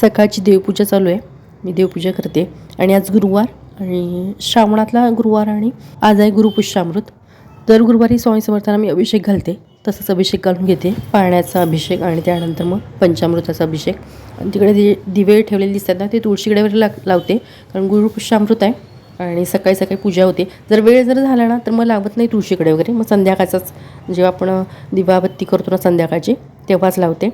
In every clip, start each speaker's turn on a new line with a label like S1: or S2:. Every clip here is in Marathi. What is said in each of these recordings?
S1: सकाळची देवपूजा चालू आहे. मी देवपूजा करते. आणि आज गुरुवार आणि श्रावणातला गुरुवार आणि आज आहे गुरुपुष्यामृत दर गुरुवारी स्वामी समर्थांना मी अभिषेक घालते. तसंच अभिषेक घालून घेते. पाण्याचा अभिषेक आणि त्यानंतर मग पंचामृताचा अभिषेक. आणि तिकडे दि दिवे ठेवलेले दिसतात ना ते तुळशीकडे वगैरे ला लावते. कारण गुरुपुष्यामृत आहे. आणि सकाळी सकाळी पूजा होते. जर वेळ जर झाला ना तर मग लावत नाही तुळशीकडे वगैरे. मग संध्याकाळचाच जेव्हा आपण दिवाबत्ती करतो ना संध्याकाळची तेव्हाच लावते.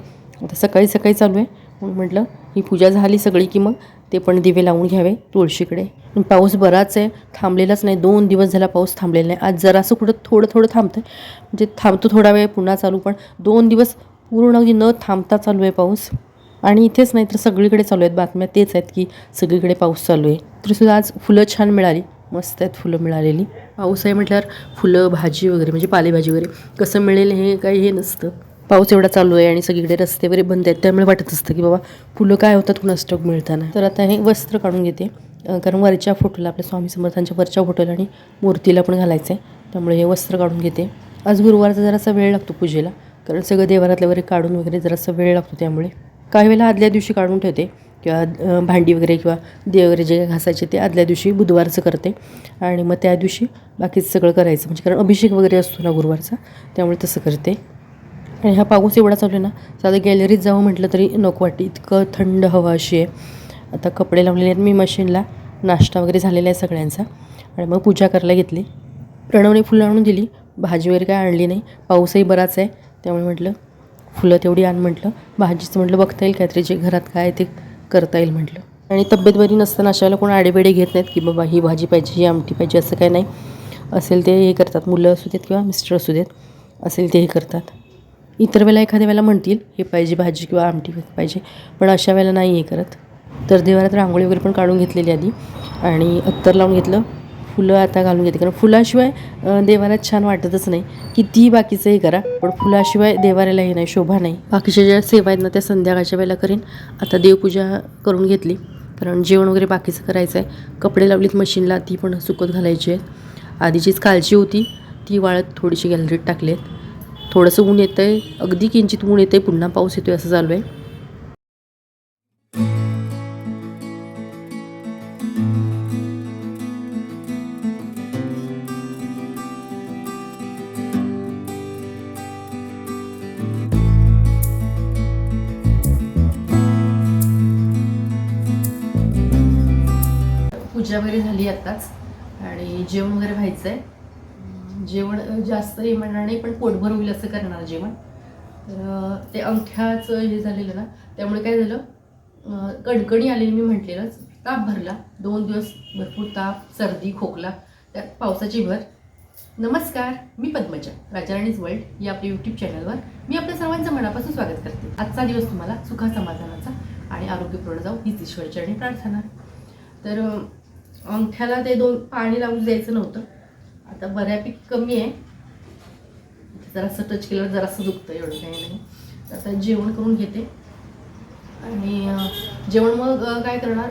S1: आता सकाळी सकाळी चालू आहे. म्हणून म्हटलं ही पूजा झाली सगळी की मग? ते पण दिवे लावून घ्यावे तुळशीकडे. पाऊस बराच आहे थांबलेलाच नाही. दोन दिवस झाला पाऊस थांबलेला नाही. आज जरासं कुठं थोडं थोडं थांबतं म्हणजे थांबतो थोडा वेळ पुन्हा चालू. पण दोन दिवस पूर्ण अगदी न थांबता चालू आहे पाऊस आणि इथेच नाही तर सगळीकडे चालू आहेत बातम्या. तेच आहेत की सगळीकडे पाऊस चालू आहे. तर सुद्धा आज फुलं छान मिळाली. मस्त आहेत फुलं मिळालेली. पाऊस आहे म्हटल्यावर फुलं भाजी वगैरे म्हणजे पालेभाजी वगैरे कसं मिळेल हे काही हे नसतं. पाऊस एवढा चालू आहे आणि सगळीकडे रस्ते वगैरे बंद आहेत त्यामुळे वाटत असतं की बाबा फुलं काय होतात कुणा स्टॉक मिळताना. तर आता हे वस्त्र काढून घेते. कारण वरच्या फोटोला आपल्या स्वामी समर्थांच्या वरच्या फोटोला आणि मूर्तीला पण घालायचं आहे त्यामुळे हे वस्त्र काढून घेते. आज गुरुवारचा जरासा वेळ लागतो पूजेला कारण सगळं देवारातलं वगैरे काढून वगैरे जरासा वेळ लागतो त्यामुळे. काही वेळेला आदल्या दिवशी काढून ठेवते किंवा भांडी वगैरे किंवा दे वगैरे जे घासायचे ते आदल्या दिवशी बुधवारचं करते. आणि मग त्या दिवशी बाकीचं सगळं करायचं. म्हणजे कारण अभिषेक वगैरे असतो ना गुरुवारचा त्यामुळे तसं करते. आणि हा पाऊस एवढा चालू आहे ना साधं गॅलरीत जावं म्हटलं तरी नको वाटते. इतकं थंड हवा अशी आहे. आता कपडे लावलेले आहेत मी मशीनला नाश्ता वगैरे झालेला आहे सगळ्यांचा. आणि मग पूजा करायला घेतली. प्रणवने फुलं आणून दिली. भाजी वगैरे काय आणली नाही. पाऊसही बराच आहे. त्यामुळे म्हटलं फुलं तेवढी आण म्हटलं. भाजीचं म्हटलं बघता येईल काहीतरी जे घरात काय ते करता येईल म्हटलं. आणि तब्येत बरी नसताना अशाला कोण आडेबेडे घेत नाहीत की बाबा ही भाजी पाहिजे ही आमटी पाहिजे असं काय नाही. असेल ते हे करतात. मुलं असू देत किंवा मिस्टर असू देत असेल ते हे करतात. इतर वेळेला एखाद्या वेळेला म्हणतील हे पाहिजे भाजी किंवा आमटी पाहिजे. पण अशा वेळेला नाही हे करत. तर देवारात रांगोळी वगैरे पण काढून घेतलेली आधी. आणि अत्तर लावून घेतलं. फुलं आता घालून घेते. कारण फुलाशिवाय देवाला छान वाटतच नाही. कितीही बाकीचं हे करा पण फुलाशिवाय देवाऱ्याला हे नाही शोभा नाही. बाकीच्या ज्या सेवा आहेत ना त्या संध्याकाळच्या वेळेला करीन. आता देवपूजा करून घेतली. कारण जेवण वगैरे बाकीचं करायचं आहे कपडे लावलीत मशीनला ती पण सुकत घालायची आहेत. आधीचीच कालची होती. ती वाळत थोडीशी गॅलरीत टाकली आहेत थोडंसं ऊन येतं आहे अगदी किंचित ऊन येतं आहे पुन्हा पाऊस येतो आहे असं चालू आहे. पूजा वगैरे झाली आत्ताच आणि जेवण वगैरे व्हायचं आहे जेवण जास्त हे म्हणणार नाही पण पोटभर होईल असं करणार जेवण. तर ते अंगठ्याचं हे झालेलं ना त्यामुळे काय झालं कणकणी आलेली मी म्हटलेलंच ताप भरला दोन दिवस भरपूर ताप सर्दी खोकला त्यात पावसाची भर. नमस्कार मी पद्मजा राजाराणीज वर्ल्ड या आपल्या यूट्यूब चॅनलवर मी आपल्या सर्वांचं मनापासून स्वागत करते. आजचा दिवस तुम्हाला सुखा समाधानाचा आणि आरोग्यपूर्ण जाऊ हीच ईश्वरचरणी प्रार्थना. तर अंगठ्याला ते दोन पाणी लावून द्यायचं नव्हतं. आता बऱ्यापैकी कमी आहे. जरासं टच केल्यावर जरासं दुखतं एवढं काही नाही. तर आता जेवण करून घेते. आणि जेवण मग काय करणार?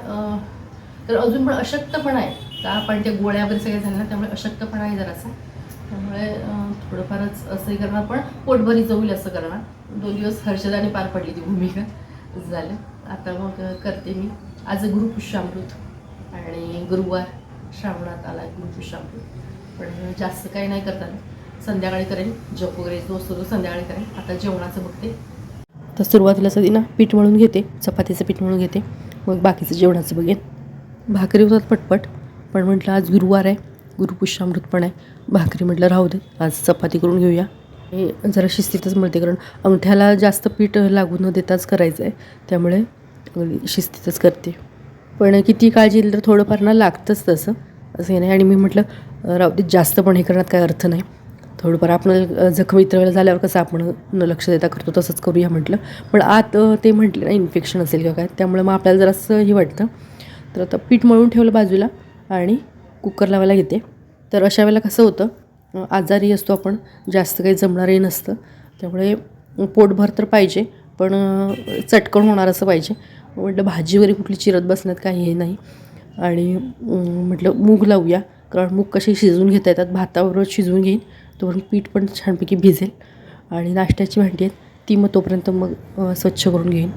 S1: तर अजून पण अशक्तपणा आहे. का आपण त्या गोळ्या वगैरे सगळ्या झाल्या त्यामुळे अशक्तपणा आहे जरासा. त्यामुळे थोडंफारच असंही करणार पण पोटभरी जाईल असं करणार. दोन दिवस हर्षदाने पार पडली ती भूमिका झालं. आता मग करते मी. आज गुरुपुष्यामृत आणि गुरुवार श्रावणात आला गुरुपुष्यामृत. पण जास्त काही नाही करताना संध्याकाळी करेन जप वगैरे जो असतो तो संध्याकाळी करेन. आता जेवणाचं बघते. तर सुरुवातीला सगळी ना पीठ मळून घेते चपातीचं पीठ मळून घेते मग बाकीचं जेवणाचं बघेन. भाकरी होतात पटपट पण म्हटलं आज गुरुवार आहे गुरुपुष्यामृत पण आहे. भाकरी म्हटलं राहू दे आज चपाती करून घेऊया. हे जरा शिस्तीतच मिळते कारण अंगठ्याला जास्त पीठ लागू न देताच करायचं आहे त्यामुळे शिस्तीतच करते. पण किती काळजी दिली तर थोडंफार ना लागतंच तसं. असं हे नाही. आणि मी म्हटलं राहू दे जास्त पण हे करण्यात काय अर्थ नाही. थोडंफार आपण जखम इतर वेळेला झाल्यावर कसं आपण न लक्ष देता करतो तसंच करूया म्हटलं. पण आत ते म्हटलं ना इन्फेक्शन असेल किंवा काय त्यामुळे मग आपल्याला जरासं हे वाटतं. तर आता पीठ मळून ठेवलं बाजूला आणि कुकर लावायला घेते. तर अशा वेळेला कसं होतं आजारी असतो आपण जास्त काही जमणारही नसतं. त्यामुळे पोटभर तर पाहिजे पण चटकन होणार असं पाहिजे. म्हटलं भाजी वगैरे कुठली चिरत बसण्यात काही हे नाही. आणि म्हटलं मूग लावूया. कारण मूग कसे शिजवून घेता येतात भाताबरोबर शिजवून घेईन तोपर्यंत पीठ पण छानपैकी भिजेल. आणि नाश्त्याची भांडी आहेत ती मग तोपर्यंत मग स्वच्छ करून घेईन.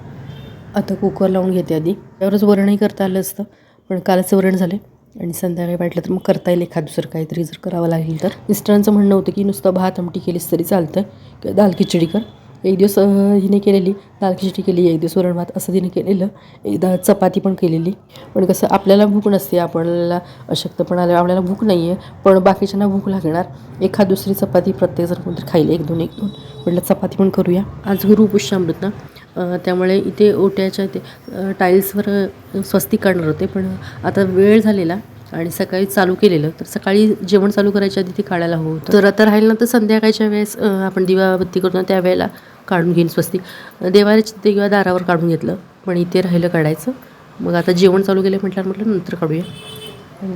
S1: आता कुकर लावून घेते आधी. त्यावरच वरणही करता आलं असतं पण कालचं वरण झालं. आणि संध्याकाळी वाटलं तर मग करता येईल एखाद दुसरं काहीतरी जर करावं लागेल तर. मिस्टरांचं म्हणणं होतं की नुसतं भात आमटी केलीस तरी चालतं किंवा दाल खिचडी कर. एक दिवस हिने केलेली दाल खिचडी केली एक दिवस वरण भात असं तिने केलेलं. एकदा चपाती पण केलेली. पण कसं आपल्याला भूक नसते आपल्याला अशक्तपणा आपल्याला भूक नाही आहे पण बाकीच्यांना भूक लागणार. एखाद दुसरी चपाती प्रत्येकजण कोणतरी खाईल एक दोन एक दोन. म्हटलं चपाती पण करूया. आज गुरु पुष्यामृत ना? त्यामुळे इथे ओट्याच्या इथे टाईल्सवर स्वस्ती स्वस्तिक काढणार होते पण आता वेळ झालेला. आणि सकाळी चालू केलेलं तर सकाळी जेवण चालू करायच्या आधी ते काढायला हवं होतं. तर आता राहील ना तर संध्याकाळच्या वेळेस आपण दिवाबत्ती करतो ना त्यावेळेला काढून घेईन स्वस्तिक. देवाऱ्याच्या देवा दारावर काढून घेतलं पण इथे राहिलं काढायचं. मग आता जेवण चालू केलं म्हटल्यावर म्हटलं नंतर काढूया.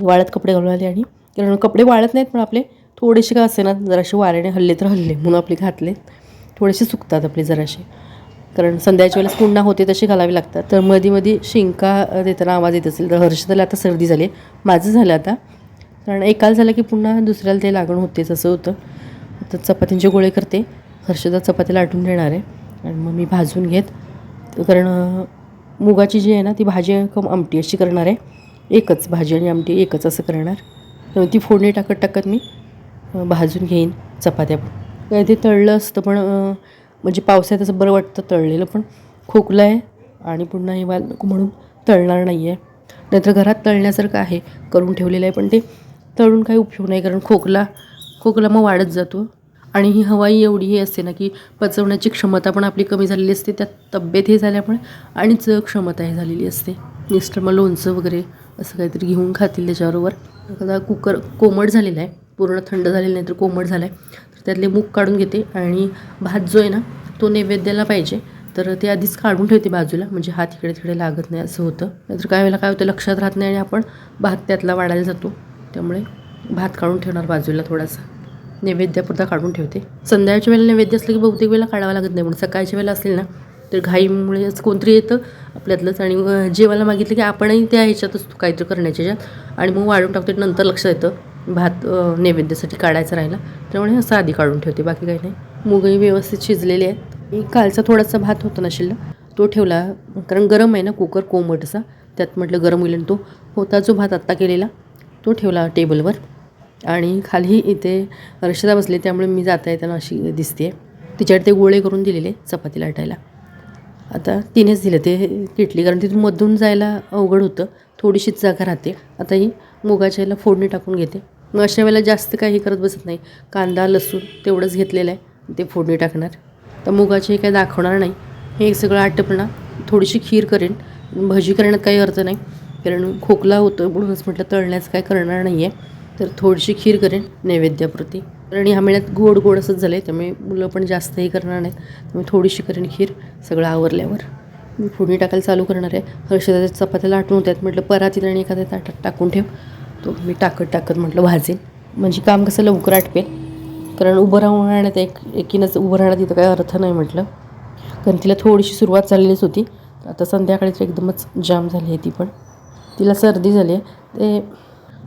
S1: वाळत कपडे घालून आले आणि कारण कपडे वाळत नाहीत पण आपले थोडेसे का असे ना जरासे वाऱ्याने हल्ले तर हल्ले म्हणून आपले घातले थोडेसे सुकतात आपले जरासे. कारण संध्याच्या वेळेस पुन्हा होते तशी घालावे लागतात. तर मध्ये मध्ये शिंका देताना आवाज येत असेल. तर हर्षदाला आता सर्दी झाली माझं झालं आता. कारण एकाला झालं की पुन्हा दुसऱ्याला ते लागण होतेच असं होतं. तर चपातींचे गोळे करते. हर्षदा चपाती लाटून देणार आहे. आणि मग मी भाजून घेत. कारण मुगाची जी आहे ना ती भाजी कम आमटी अशी करणार आहे. एकच भाजी आणि आमटी एकच असं करणार. ती फोडणी टाकत टाकत मी भाजून घेईन चपात्या. काय ते तळलं असतं पण म्हणजे पावसाळ्यात असं बरं वाटतं तळलेलं पण खोकलं आहे आणि पुन्हा हिवाळ नको म्हणून तळणार नाही आहे नाहीतर घरात तळण्यासारखं आहे करून ठेवलेलं आहे पण ते तळून काही उपयोग नाही कारण खोकला खोकला मग वाढत जातो. आणि ही हवाई एवढी हे असते ना की पचवण्याची क्षमता पण आपली कमी झालेली असते त्यात तब्येत हे झाल्यामुळे आणि च क्षमता हे झालेली असते. मिस्टर मग लोणचं वगैरे असं काहीतरी घेऊन खातील त्याच्याबरोबर. कुकर कोमट झालेला आहे. पूर्ण थंड झालेलं नाही तर कोमट झालं आहे तर त्यातले मूग काढून घेते आणि भात जो आहे ना तो नैवेद्याला पाहिजे. तर ते आधीच काढून ठेवते बाजूला म्हणजे हात इकडे तिकडे लागत नाही असं होतं. नाहीतर काय वेळेला काय होतं लक्षात राहत नाही आणि आपण भात त्यातला वाढायला जातो. त्यामुळे भात काढून ठेवणार बाजूला थोडासा. नैवेद्यापुरता काढून ठेवते. संध्याकाळच्या वेळेला नैवेद्य असलं की बहुतेक वेळेला काढावा लागत नाही म्हणून सकाळच्या वेळेला असेल ना तर घाईमुळे कोणतरी येतं आपल्यातलंच. आणि जेवायला मागितलं की आपणही त्या ह्याच्यातच काहीतरी करण्याच्या ह्याच्यात आणि मग वाढून टाकते नंतर लक्षात येतं. भात नैवेद्यासाठी काढायचा राहिला. त्यामुळे असं आधी काढून ठेवते बाकी काही नाही. मुगही व्यवस्थित शिजलेले आहेत. मी कालचा थोडासा भात होता ना शिल्लक तो ठेवला. कारण गरम आहे ना कुकर कोमट असा. त्यात म्हटलं गरम होईल तो होता जो भात आत्ता केलेला तो ठेवला टेबलवर. आणि खाली इथे रशदा बसले त्यामुळे मी जाता येताना अशी दिसते. तिच्याकडे ते गोळे करून दिलेले चपाती लाटायला. आता तिनेच दिलं ते किटली. कारण तिथून मधून जायला अवघड होतं. थोडीशीच जागा राहते. आता ही मुगाच्या याला फोडणी टाकून घेते. मग अशा वेळेला जास्त काही करत बसत नाही. कांदा लसूण तेवढंच घेतलेलं आहे. ते फोडणी टाकणार. तर मुगाचे काही दाखवणार नाही. हे सगळं आटपणा थोडीशी खीर करेन. भजी करण्यात काही अर्थ नाही. कारण खोकला होतो म्हणूनच म्हटलं तळण्याचं काय करणार नाही आहे तर थोडीशी खीर करेन नैवेद्यापुरती. कारण ह्या महिन्यात गोड गोड असंच झालं आहे त्यामुळे मुलं पण जास्त हे करणार नाहीत. त्यामुळे थोडीशी करेन खीर सगळं आवरल्यावर. मी फोडणी टाकायला चालू करणार आहे. हर्षदाच्या चपात्या लाटून होत्यात. म्हटलं परातीत आणि एखाद्या ताटात टाकून ठेव. तो मी टाकत टाकत म्हटलं भाजेन. म्हणजे काम कसं लवकर आटपेल कारण उभं राहून राहण्यात एक एकीनंच उभं राहण्यात तिथं काही अर्थ नाही म्हटलं. कारण तिला थोडीशी सुरुवात झालेलीच होती. आता संध्याकाळी तर एकदमच जाम झाली आहे ती पण. तिला सर्दी झाली आहे. ते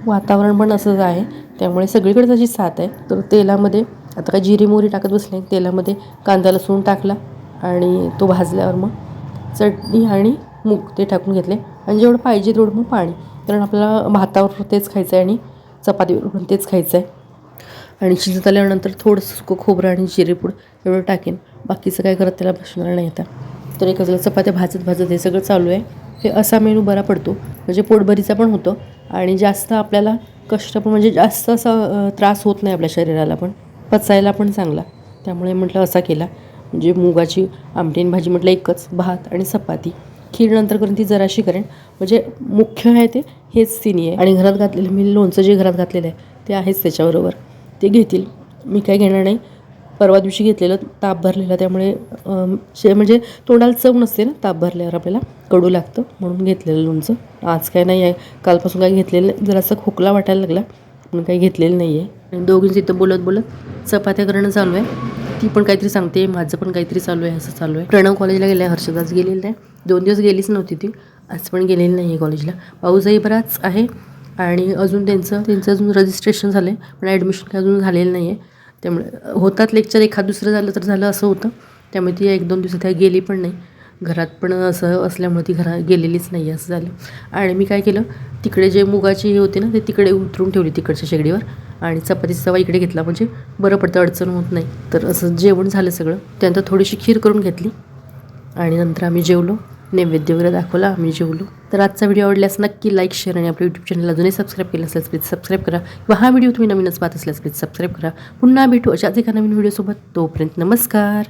S1: वातावरण पण असंच आहे. त्यामुळे सगळीकडे तशी साथ आहे. तर तेलामध्ये आता काय जिरी मोहरी टाकत बसले तेलामध्ये कांदा लसूण टाकला आणि तो भाजल्यावर मग चटणी आणि मूग ते टाकून घेतले. आणि जेवढं पाहिजे तेवढं मग पाणी. कारण आपल्याला भातावर तेच खायचं आहे आणि चपातीवर पण तेच खायचं आहे आणि शिजत आल्यानंतर थोडंसं सुकं खोबरं आणि जिरेपूड एवढं टाकेन. बाकीचं काय करत त्याला बसणार नाही आता. तर एक वेळेला चपात्या भाजत भाजत हे सगळं चालू आहे. हे असा मेनू बरा पडतो. म्हणजे पोटभरीचा पण होतो. आणि जास्त आपल्याला कष्ट पण म्हणजे जास्त असा त्रास होत नाही आपल्या शरीराला पण. पचायला पण चांगला. त्यामुळे म्हटलं असा केला. म्हणजे मुगाची आमटीन भाजी म्हटलं एकच भात आणि चपाती. खीर नंतर करून ती जराशी करेन. म्हणजे मुख्य आहे ते हेच तिन्ही आहे. आणि घरात घातलेलं मी लोणचं जे घरात घातलेलं आहे ते आहेच त्याच्याबरोबर. ते घेतील. मी काय घेणार नाही. परवा दिवशी घेतलेलं ताप भरलेला त्यामुळे शे म्हणजे तोंडाला चव नसते ना ताप भरल्यावर आपल्याला कडू लागतं. म्हणून घेतलेलं लोणचं. आज काय नाही आहे. कालपासून काय घेतलेलं नाही. जरासा खोकला वाटायला लागला पण काही घेतलेलं नाही आहे. आणि दोघींची इथं बोलत बोलत चपात्या करणं चालू आहे. ती पण काहीतरी सांगते माझं पण काहीतरी चालू आहे असं चालू आहे. प्रणव कॉलेजला गेलं आहे हर्षदास गेलेलं नाही. दोन दिवस गेलीच नव्हती ती आज पण गेलेली नाही आहे कॉलेजला पाऊसही बराच आहे आणि अजून त्यांचं त्यांचं अजून रजिस्ट्रेशन झालं आहे पण ॲडमिशन काही अजून झालेलं नाही आहे त्यामुळे होतात लेक्चर एखाद दुसरं झालं तर झालं असं होतं. त्यामुळे ती एक दोन दिवसात गेली पण नाही. घरात पण असं असल्यामुळे ती घरा गेलेलीच नाही असं झालं. आणि मी काय केलं तिकडे जे मुगाची हे होते ना ते तिकडे उतरून ठेवली तिकडच्या शेगडीवर. आणि चपातीचा तवा इकडे घेतला म्हणजे बरं पडतं अडचण होत नाही. तर असं जेवण झालं सगळं. त्यानंतर थोडीशी खीर करून घेतली. आणि नंतर आम्ही जेवलो. नैवेद्य वगैरे दाखवला आम्ही जेवलो. तर आजचा व्हिडिओ आवडल्यास नक्की लाईक शेअर आणि आपल्या यूट्यूब चॅनल अजूनही सबस्क्राईब केलं असल्यास प्लीज सबस्क्राईब करा. किंवा हा व्हिडिओ तुम्ही नवीनच पाहत असल्यास प्लीज सबस्क्राईब करा. पुन्हा भेटू अशाच एका नवीन व्हिडिओसोबत तोपर्यंत नमस्कार.